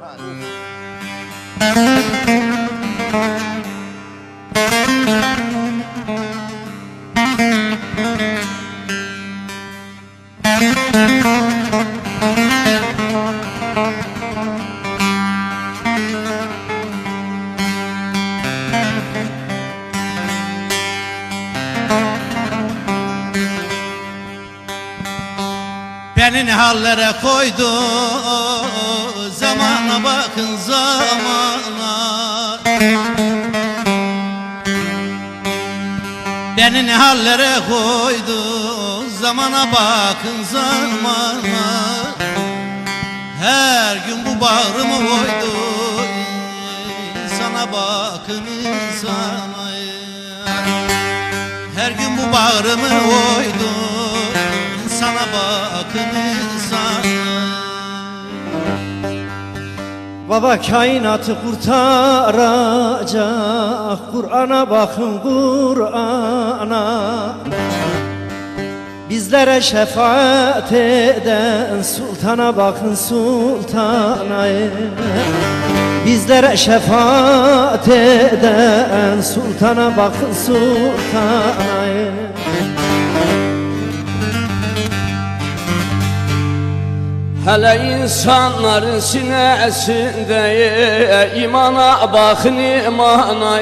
Thank you. Beni hallere koydu. Zamana bakın zamana. Beni ne hallere koydu. Zamana bakın zamana. Her gün bu bağrımı koydu Sana bakın insana. Her gün bu bağrımı koydu Sana bakın insana Baba kainatı kurtaracak. Kur'an'a bakın Kur'an'a. Bizlere şefaat eden sultana bakın sultana. Bizlere şefaat eden sultana bakın sultana Hele insanların sinesinde imana bakın imana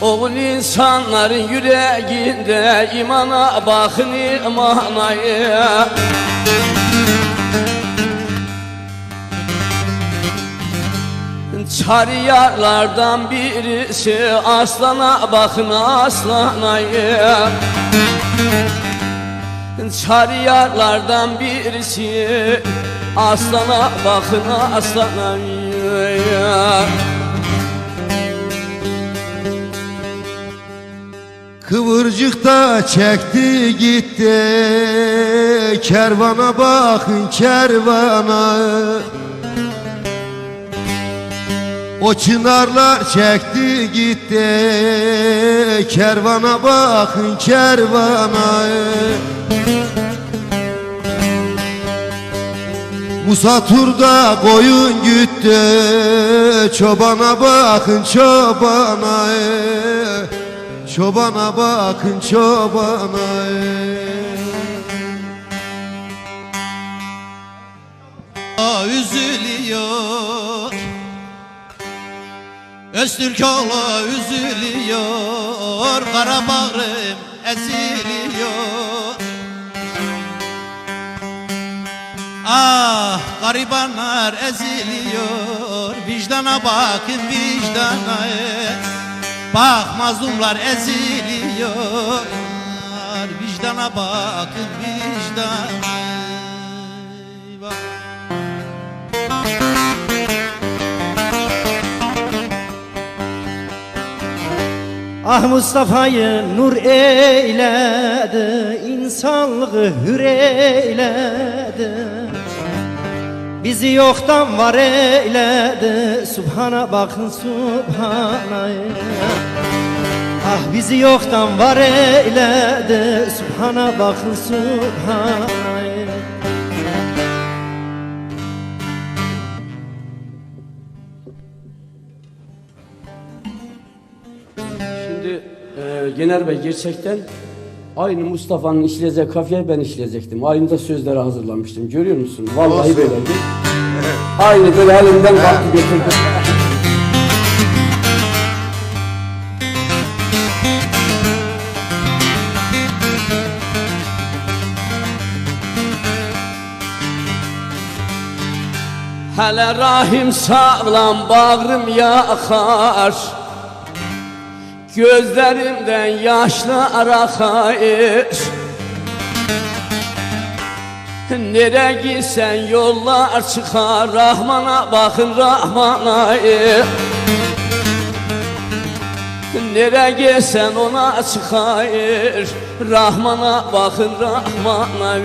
Oğul insanların yüreğinde imana bakın imana Çariyarlardan birisi aslana bakın aslana Çariyarlardan birisi Aslana bakın aslana Kıvırcık da çekti gitti Kervana bakın kervana. O çınarlar çekti gitti Kervana bakın kervana Musa Tur'da koyun güttü Çobana bakın çobana Çobana bakın çobana O üzülüyor Öztürkoğlu üzülüyor Karabağrım eziliyor Ah garibanlar eziliyor Vicdana bakın vicdana Bak mazlumlar eziliyor Vicdana bakın vicdana. Ah Mustafa'yı nur eyledi, insanlığı hür eyledi. Bizi yoktan var eyledi, Subhana bakın Subhana. Ah bizi yoktan var eyledi, Subhana bakın Subhana. Şimdi e, Yener Bey gerçekten Aynı Mustafa'nın işleyecek kafeye ben işleyecektim. Aynı da sözleri hazırlamıştım. Görüyor musun? Vallahi Olsun. böyleydi. Aynı böyle elimden kalktı getirdim. Hele rahim sağlam bağrım yakar Gözlerimden yaşlar akar Nere gitsen yollar çıkar Rahmana bakın Rahmana Nere gitsen ona çıkar Rahmana bakın Rahmana